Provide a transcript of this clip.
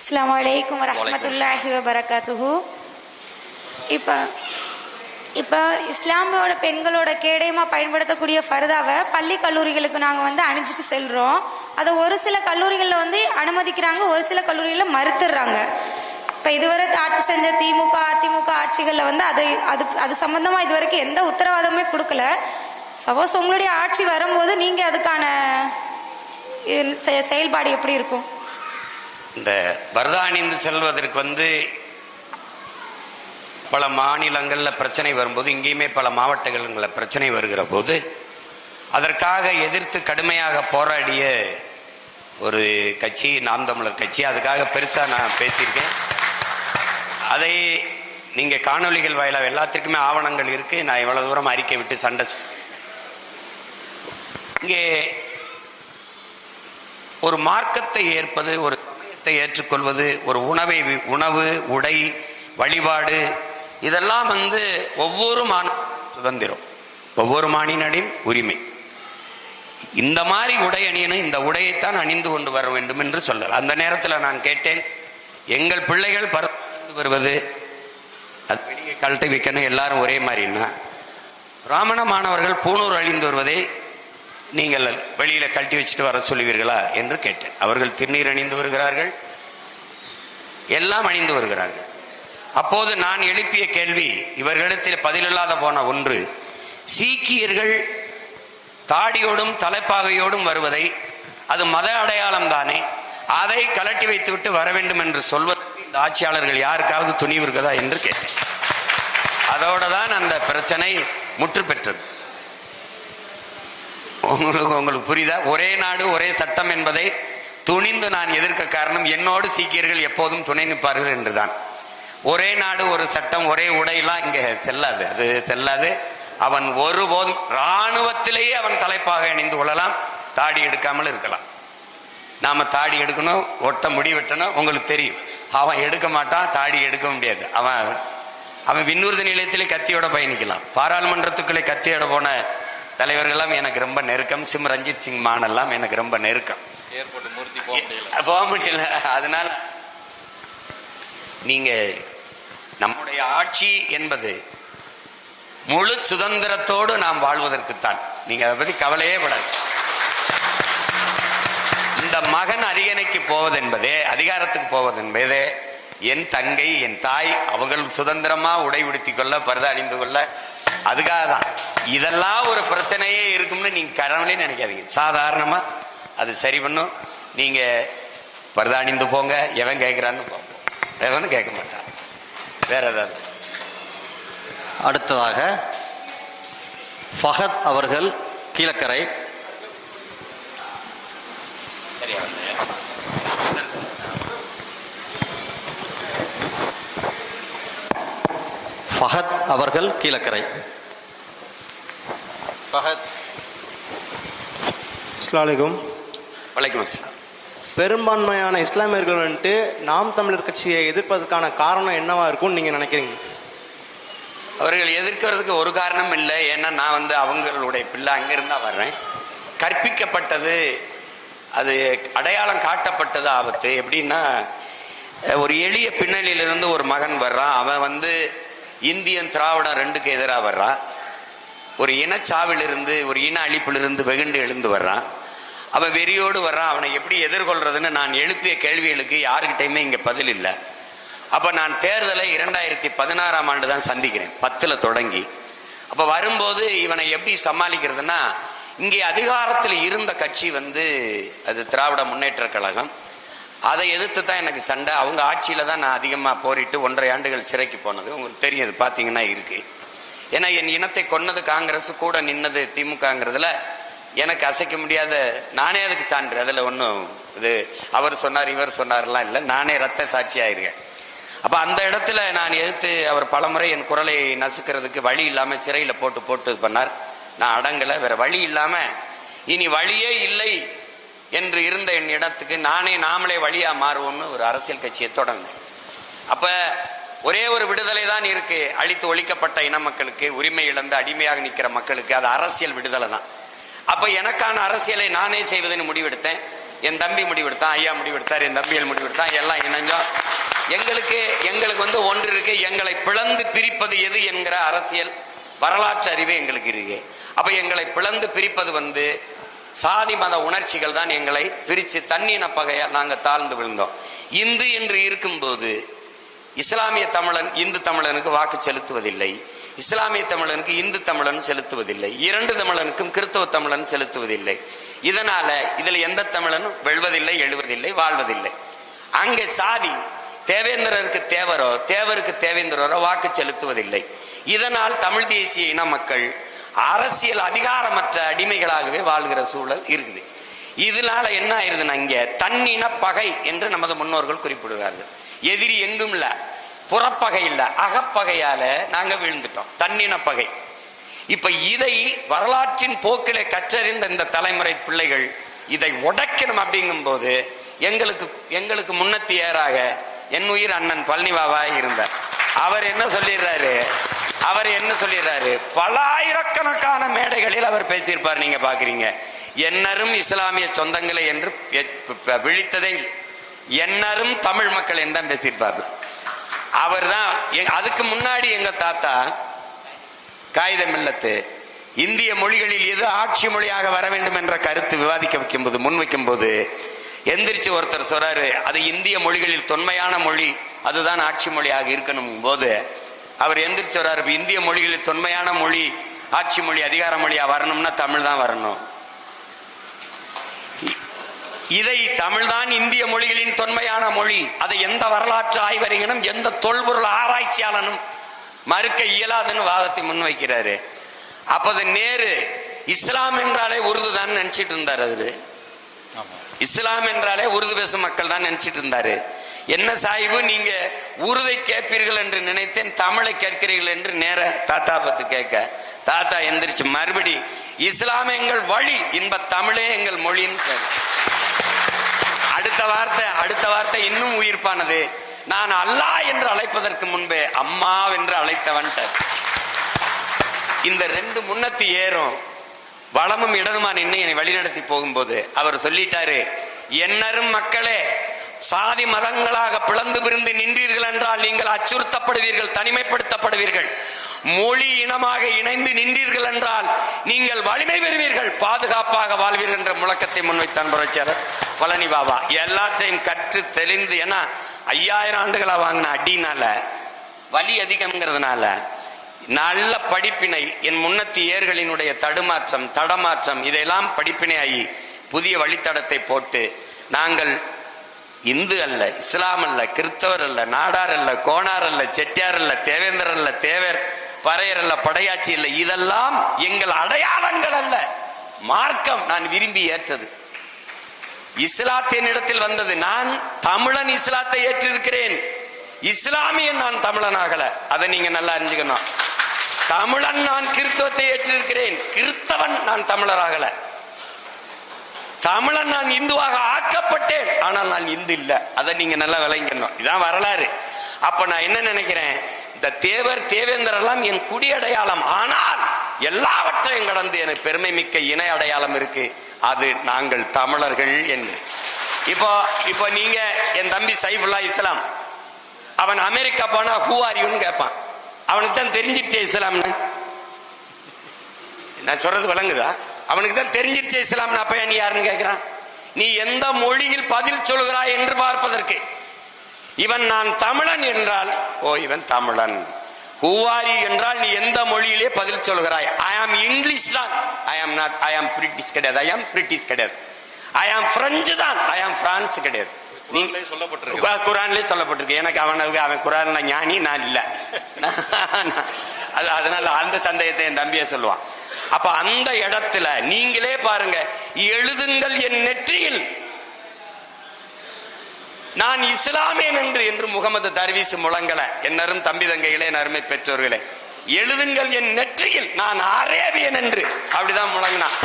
அஸ்லாம் வலைக்கம் வரமத்துல்லாஹி வபரகாத்துஹு. இப்போ இப்போ இஸ்லாமியோட பெண்களோட கேடயமாக பயன்படுத்தக்கூடிய ஃபர்தாவை பள்ளி கல்லூரிகளுக்கு நாங்கள் வந்து அணிஞ்சிட்டு செல்கிறோம் அதை ஒரு சில கல்லூரிகளில் வந்து அனுமதிக்கிறாங்க ஒரு சில கல்லூரிகளில் மறுத்துடுறாங்க. இப்போ இதுவரை ஆட்சி செஞ்ச திமுக அதிமுக ஆட்சிகளில் வந்து அது அது அது சம்பந்தமாக இது வரைக்கும் எந்த உத்தரவாதமுமே கொடுக்கல. சப்போஸ் உங்களுடைய ஆட்சி வரும்போது நீங்கள் அதுக்கான இது செ- செயல்பாடு எப்படி இருக்கும்? இந்த பரதா அணிந்து செல்வதற்கு வந்து பல மாநிலங்களில் பிரச்சனை வரும்போது இங்கேயுமே பல மாவட்டங்களில் பிரச்சனை வருகிற போது அதற்காக எதிர்த்து கடுமையாக போராடிய ஒரு கட்சி நாம் தமிழர் கட்சி. அதுக்காக பெருசாக நான் பேசியிருக்கேன். அதை நீங்கள் காணொளிகள் வாயிலாக எல்லாத்திற்குமே ஆவணங்கள் இருக்குது நான் இவ்வளோ தூரம் அறிக்கை விட்டு சண்டை இங்கே ஒரு மார்க்கத்தை ஏற்பது ஒரு சமயத்தை ஏற்றுக்கொள்வது ஒரு உணவை வி- உணவு உடை வழிபாடு இதெல்லாம் வந்து ஒவ்வொரு மாண சுதந்திரம். ஒவ்வொரு மாநிலனின் உரிமை. இந்த மாதிரி உடை அணியணும் இந்த உடையைத்தான் அணிந்து கொண்டு வர வேண்டும் என்று சொல்லல. அந்த நேரத்தில் நான் கேட்டேன் எங்கள் பிள்ளைகள் பறந்து வருவது அது வெளியே கழட்டி வைக்கணும் எல்லாரும் ஒரே மாதிரின்னா பிராமண மாணவர்கள் பூணூர் அழிந்து வருவதை நீங்கள் வெளியில கழட்டி வச்சுட்டு வர சொல்லுவீர்களா என்று கேட்டேன். அவர்கள் திருநீர் அணிந்து வருகிறார்கள். எல்லாம் அணிந்து வருகிறார்கள். அப்போது நான் எழுப்பிய கேள்வி இவர்களிடத்தில் பதிலில்லாத போன ஒன்று சீக்கியர்கள் தாடியோடும் தலைப்பாகையோடும் வருவதை அது மத அடையாளம் தானே அதை கலட்டி வைத்துவிட்டு வர வேண்டும் என்று சொல்வதற்கு இந்த ஆட்சியாளர்கள் யாருக்காவது துணிவு இருக்குதா என்று கேட்டேன். அதோட தான் அந்த பிரச்சனை முற்று பெற்றது உங்களுக்கு உங்களுக்கு புரியுதா? ஒரே நாடு ஒரே சட்டம் என்பதை துணிந்து நான் எதிர்க்க காரணம் என்னோடு சீக்கியர்கள் எப்போதும் துணை நிற்பார்கள் என்றுதான். ஒரே நாடு ஒரு சட்டம் ஒரே உடையெல்லாம் இங்கே செல்லாது. அது செல்லாது. அவன் ஒருபோதும் இராணுவத்திலேயே அவன் தலைப்பாக இணைந்து கொள்ளலாம். தாடி எடுக்காமல் இருக்கலாம். நாம தாடி எடுக்கணும் ஒட்ட முடி வெட்டணும் உங்களுக்கு தெரியும். அவன் எடுக்க மாட்டான் தாடி எடுக்க முடியாது. அவன் அவன் விண்ணூர்தி நிலையத்திலே கத்தியோட பயணிக்கலாம். பாராளுமன்றத்துக்குள்ளே கத்தியோட போன தலைவர்கள்லாம் எனக்கு ரொம்ப நெருக்கம். சிம் ரஞ்சித் சிங் மான் எல்லாம் எனக்கு ரொம்ப நெருக்கம். ஏர்போர்ட் மூர்த்தி போக முடியல. போக முடியல. அதனால நீங்க நம்முடைய ஆட்சி என்பது முழு சுதந்திரத்தோடு நாம் வாழ்வதற்குத்தான். நீங்க அதை பத்தி கவலையே படாது. இந்த மகன் அரியணைக்கு போவது என்பதே அதிகாரத்துக்கு போவது என்பதே என் தங்கை என் தாய் அவங்கள் சுதந்திரமா உடை உடுத்திக் கொள்ள பரத அணிந்து கொள்ள அதுக்காக தான் இதெல்லாம் ஒரு பிரச்சனையே இருக்கும்னு நீங்க கடவுளே நினைக்காதீங்க. சாதாரணமா அது சரி பண்ணும். நீங்க பரத அணிந்து போங்க. எவன் கேட்கிறான்னு போங்க எவனும் கேட்க மாட்டான். வேற ஏதாவது? அடுத்ததாக ஃபஹத் அவர்கள் கீழக்கரை. சரியா? ஃபஹத் அவர்கள் கீழக்கரை. ஃபஹத். அஸ்லாமலைக்கும் வலைக்கம் அஸ்லாம் பெரும்பான்மையான இஸ்லாமியர்கள் வந்துட்டு நாம் தமிழர் கட்சியை எதிர்ப்பதற்கான காரணம் என்னவா இருக்கும்னு நீங்க நினைக்கிறீங்க? அவர்கள் எதிர்க்கிறதுக்கு ஒரு காரணம் இல்லை. ஏன்னா நான் வந்து அவங்களுடைய பிள்ளை அங்கிருந்தா வர்றேன். கற்பிக்கப்பட்டது அது அடையாளம் காட்டப்பட்டது ஆபத்து. எப்படின்னா ஒரு எளிய பின்னணியிலிருந்து ஒரு மகன் வர்றான். அவன் வந்து இந்தியன் திராவிடம் ரெண்டுக்கு எதிராக வர்றான் ஒரு இனச்சாவிலிருந்து ஒரு இன அழிப்பிலிருந்து வெகுண்டு எழுந்து வர்றான் அவன் வெறியோடு வர்றான் அவனை எப்படி எதிர்கொள்றதுன்னு நான் எழுப்பிய கேள்விகளுக்கு யாருக்கிட்டையுமே இங்கே பதில் இல்லை. அப்போ நான் தேர்தலை இரண்டாயிரத்தி பதினாறாம் ஆண்டு தான் சந்திக்கிறேன். பத்தில் தொடங்கி. அப்போ வரும்போது இவனை எப்படி சமாளிக்கிறதுனா இங்கே அதிகாரத்தில் இருந்த கட்சி வந்து அது திராவிட முன்னேற்ற கழகம். அதை எதிர்த்து தான் எனக்கு சண்டை. அவங்க ஆட்சியில் தான் நான் அதிகமாக போரிட்டு ஒன்றரை ஆண்டுகள் சிறைக்கு போனது. உங்களுக்கு தெரியும் அது பார்த்தீங்கன்னா இருக்கு. ஏன்னா என் இனத்தை கொன்னது காங்கிரஸ் கூட நின்னது திமுகங்கிறதுல எனக்கு அசைக்க முடியாத நானே அதுக்கு சான்று. அதில் ஒன்றும் இது அவர் சொன்னார் இவர் சொன்னார்லாம் இல்லை. நானே ரத்த சாட்சி அப்போ அந்த இடத்துல நான் எதிர்த்து அவர் பலமுறை என் குரலை நசுக்கிறதுக்கு வழி இல்லாமல் சிறையில் போட்டு போட்டு இது பண்ணார். நான் அடங்கலை. வேற வழி இல்லாமல் இனி வழியே இல்லை. என்று இருந்த என் இடத்துக்கு நானே நாமளே வழியா மாறுவோம்னு ஒரு அரசியல் கட்சியை தொடர்ந்தேன். அப்ப ஒரே ஒரு விடுதலை தான் இருக்கு. அழித்து ஒழிக்கப்பட்ட இன மக்களுக்கு உரிமை இழந்து அடிமையாக நிற்கிற மக்களுக்கு. அது அரசியல் விடுதலை தான். அப்ப எனக்கான அரசியலை நானே செய்வதுன்னு முடிவெடுத்தேன். என் தம்பி முடிவெடுத்தான் ஐயா முடிவெடுத்தார் என் தம்பிகள் முடிவெடுத்தான் எல்லாம் இணைஞ்சோம். எங்களுக்கு எங்களுக்கு வந்து ஒன்று இருக்கு. எங்களை பிளந்து பிரிப்பது எது என்கிற அரசியல் வரலாற்று அறிவே எங்களுக்கு இருக்கு. அப்ப எங்களை பிளந்து பிரிப்பது வந்து சாதி மத உணர்ச்சிகள் தான் எங்களை பிரித்து தன்னின பகையா நாங்கள் தாழ்ந்து விழுந்தோம். இந்து என்று இருக்கும்போது இஸ்லாமிய தமிழன் இந்து தமிழனுக்கு வாக்கு செலுத்துவதில்லை. இஸ்லாமிய தமிழனுக்கு இந்து தமிழன் செலுத்துவதில்லை. இரண்டு தமிழனுக்கும் கிறிஸ்தவ தமிழன் செலுத்துவதில்லை. இதனால இதில் எந்த தமிழனும் வெல்வதில்லை எழுவதில்லை வாழ்வதில்லை. அங்கே சாதி தேவேந்திரருக்கு தேவரோ தேவருக்கு தேவேந்திரரோ வாக்கு செலுத்துவதில்லை. இதனால் தமிழ் தேசிய இன மக்கள் அரசியல் அதிகாரமற்ற அடிமைகளாகவே வாழ்கிற சூழல் இருக்குது. இதனால என்ன ஆயிருதுன்னா இங்கே தன்னின பகை என்று நமது முன்னோர்கள் குறிப்பிடுவார்கள். எதிரி எங்கும் இல்லை புறப்பகை இல்லை அகப்பகையால நாங்க விழுந்துட்டோம். தன்னின பகை. இப்ப இதை வரலாற்றின் போக்கிலே கற்றறிந்த இந்த தலைமுறை பிள்ளைகள் இதை உடைக்கணும் அப்படிங்கும் போது எங்களுக்கு எங்களுக்கு முன்னத்தியராக என் உயிர் அண்ணன் பழனிவாவா இருந்தார். அவர் என்ன சொல்லிடுறாரு? அவர் என்ன சொல்லிடுறாரு? பல ஆயிரக்கணக்கான மேடைகளில் அவர் பேசியிருப்பார் நீங்க பாக்குறீங்க. என்னரும் இஸ்லாமிய சொந்தங்களை என்று விழித்ததை என்னரும் தமிழ் மக்கள் என்று பேசியிருப்பார் அவர் தான் அதுக்கு முன்னாடி எங்க தாத்தா காகிதம் இல்லத்து இந்திய மொழிகளில் எது ஆட்சி மொழியாக வர வேண்டும் என்ற கருத்து விவாதிக்க வைக்கும்போது முன் வைக்கும்போது எந்திரிச்சு ஒருத்தர் சொல்றாரு அது இந்திய மொழிகளில் தொன்மையான மொழி அதுதான் ஆட்சி மொழியாக இருக்கணும் போது அவர் எந்திரிச்சு வர்றாரு. இந்திய மொழிகளில் தொன்மையான மொழி ஆட்சி மொழி அதிகார மொழியா வரணும்னா தமிழ் தான் வரணும். இதை தமிழ்தான் இந்திய மொழிகளின் தொன்மையான மொழி. அதை எந்த வரலாற்று ஆய்வறிஞனும் எந்த தொல்பொருள் ஆராய்ச்சியாளனும் மறுக்க இயலாதுன்னு வாதத்தை முன்வைக்கிறாரு. அப்போது நேரு இஸ்லாம் என்றாலே உருது தான் நினைச்சிட்டு இருந்தார் அவரு. இஸ்லாம் என்றாலே உருது பேசும் மக்கள் தான் நினைச்சிட்டு இருந்தாரு. என்ன சாஹிபு நீங்க உருதை கேட்பீர்கள் என்று நினைத்தேன் தமிழை கேட்கிறீர்கள் என்று நேர தாத்தா பத்து கேட்க. தாத்தா எந்திரிச்சு மறுபடி இஸ்லாம் எங்கள் வழி இன்ப தமிழே எங்கள் மொழின்னு அடுத்த வார்த்தை அடுத்த வார்த்தை இன்னும் உயிர்ப்பானது. நான் அல்லா என்று அழைப்பதற்கு முன்பே அம்மா என்று அழைத்தவன் இந்த ரெண்டு முன்னத்து ஏறும். வளமும் இடதுமா நின்று என்னை வழிநடத்தி போகும்போது அவர் சொல்லிட்டாரு என்னரும் மக்களே சாதி மதங்களாக பிளந்து பிரிந்து நின்றீர்கள் என்றால் நீங்கள் அச்சுறுத்தப்படுவீர்கள் தனிமைப்படுத்தப்படுவீர்கள். மொழி இனமாக இணைந்து நின்றீர்கள் என்றால் நீங்கள் வலிமை பெறுவீர்கள் பாதுகாப்பாக வாழ்வீர்கள் என்ற முழக்கத்தை முன்வைத்தான் புரட்சியாளர் பழனி பாபா. எல்லாத்தையும் கற்று தெளிந்து ஏன்னா ஐயாயிரம் ஆண்டுகளாக வாங்கின அடினால வலி அதிகம்ங்கிறதுனால நல்ல படிப்பினை என் முன்னத்தி ஏர்களினுடைய தடுமாற்றம் தடமாற்றம் இதையெல்லாம் படிப்பினை ஆகி புதிய வழித்தடத்தை போட்டு நாங்கள் இந்து அல்ல இஸ்லாம் அல்ல கிறிஸ்தவர் அல்ல நாடார் அல்ல கோணார் அல்ல செட்டியார் அல்ல தேவேந்தர் அல்ல தேவர் பறையர் அல்ல படையாச்சி அல்ல இதெல்லாம் எங்கள் அடையாளங்கள் அல்ல. மார்க்கம் நான் விரும்பி ஏற்றது. இஸ்லாத்தின் இடத்தில் வந்தது. நான் தமிழன் இஸ்லாத்தை ஏற்றிருக்கிறேன். இஸ்லாமியன் நான் தமிழனாகல. அதை நீங்க நல்லா அறிஞ்சுக்கணும். தமிழன் நான் கிறிஸ்தவத்தை ஏற்றிருக்கிறேன். கிறிஸ்தவன் நான் தமிழராகல. தமிழன் நான் இந்துவாக ஆக்கப்பட்டேன். ஆனால் நான் இந்து இல்ல. அதை நீங்க நல்லா விளங்கணும் இதான் வரலாறு. அப்ப நான் என்ன நினைக்கிறேன்? இந்த தேவர் தேவேந்திரெல்லாம் என் குடி அடையாளம். ஆனால் எல்லாவற்றையும் கடந்து எனக்கு பெருமை மிக்க இணை அடையாளம் இருக்கு. அது நாங்கள் தமிழர்கள் என்று. இப்போ இப்போ நீங்க என் தம்பி சைஃபுல்லா இஸ்லாம். அவன் அமெரிக்கா போனா ஹூ ஆர் யூன்னு கேட்பான். அவனுக்கு தான் தெரிஞ்சிருச்சே இஸ்லாம்னு? நான் சொல்றது விளங்குதா? அவனுக்கு தான் தெரிஞ்சிருச்சே இஸ்லாம்னு அப்ப நீ யாருன்னு கேட்கிறான் நீ எந்த மொழியில் பதில் சொல்கிறாய் என்று பார்ப்பதற்கு. இவன் நான் தமிழன் என்றால் ஓ இவன் தமிழன். ஹூவாரி என்றால் நீ எந்த மொழியிலே பதில் சொல்கிறாய்? ஐ ஆம் இங்கிலீஷ் தான். ஐ ஆம் நாட் ஐ ஆம் பிரிட்டிஷ் கிடையாது. ஐ ஆம் பிரிட்டிஷ் கிடையாது. ஐ ஆம் பிரெஞ்சு தான். ஐ ஆம் பிரான்ஸ் கிடையாது. நீ சொல்லப்பட்டிருக்கு. சொல்லப்பட்டிருக்கு. எனக்கு அவனுக்கு அவன் குரான் ஞானி நான் இல்ல. அது அதனால அந்த சந்தேகத்தை என் தம்பியை சொல்லுவான். அப்ப அந்த இடத்துல நீங்களே பாருங்க எழுதுங்கள் என் நெற்றியில். நான் இஸ்லாமியன் என்று என்று முகமது தர்வீஸ் முழங்கல. என்னரும் தம்பி தங்கைகளே நறுமை பெற்றோர்களே. எழுதுங்கள் என் நெற்றியில் நான் அரேபியன் என்று. அப்படிதான் முழங்கினான்.